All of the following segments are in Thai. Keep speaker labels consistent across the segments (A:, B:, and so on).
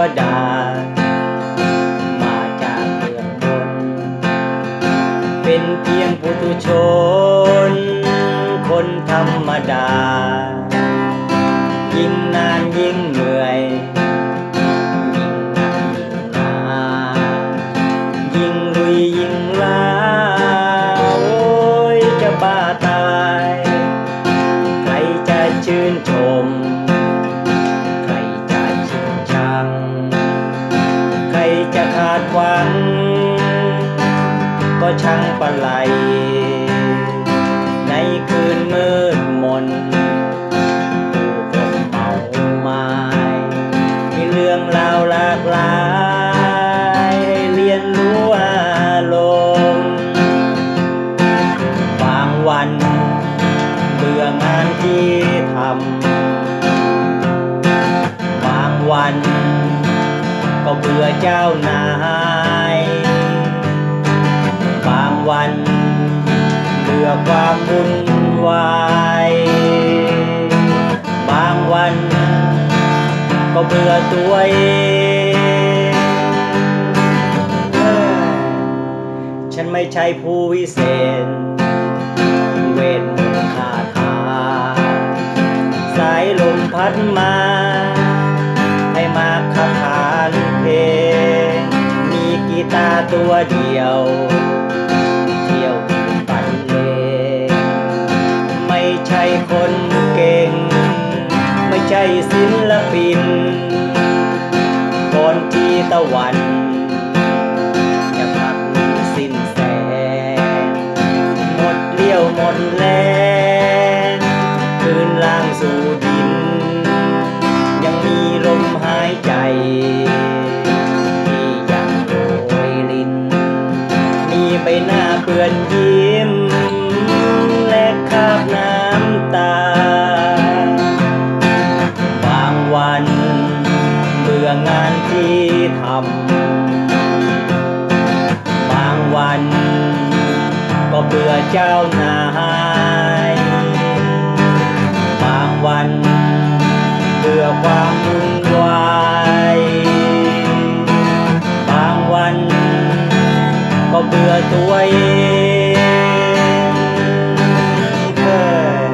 A: วดา มาจากเมืองบน เป็นเพียงผู้ทุชน คนธรรมดา ยิ่งนานยิ่งเหนื่อย ขาดหวัง ก็ช่างปะไหลในคืนมืดมนผู้คนเมาไม้มีเรื่องราวหลากหลายให้เรียนรู้อารมณ์บางวันเบื่องานที่ทำบางวัน ก็เบื่อเจ้านาย บางวันเบื่อความวุ่นวายบางวัน ก็เบื่อตัวเองเอ้ยฉันไม่ใช่ผู้วิเศษ เวทมนต์คาถาสายลมพัดมา ตัวเดียว เที่ยวฝันเลไม่ใช่คนเก่ง ไม่ใช่ศิลปินคนที่ตะวันำบางวัน ก็เบื่อเจ้านาย บางวันเบื่อความวุ่นวายบางวัน ก็เบื่อตัวเองเฮ้ย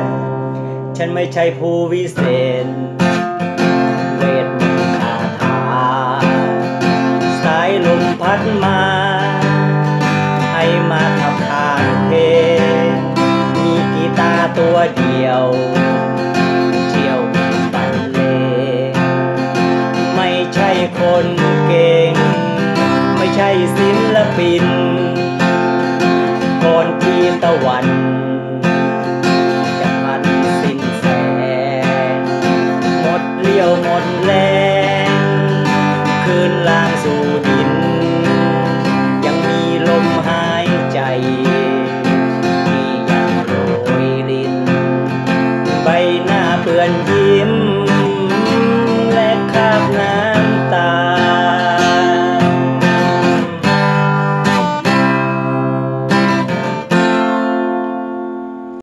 A: ฉันไม่ใช่ผู้วิเศษ ตัวเดียว เที่ยวปันเล ไม่ใช่คนเก่ง ไม่ใช่ศิลปินคนที่ตะวันจะพันสินแสงหมดเลี้ยวหมดแรง คืนล่างสู่ดิน and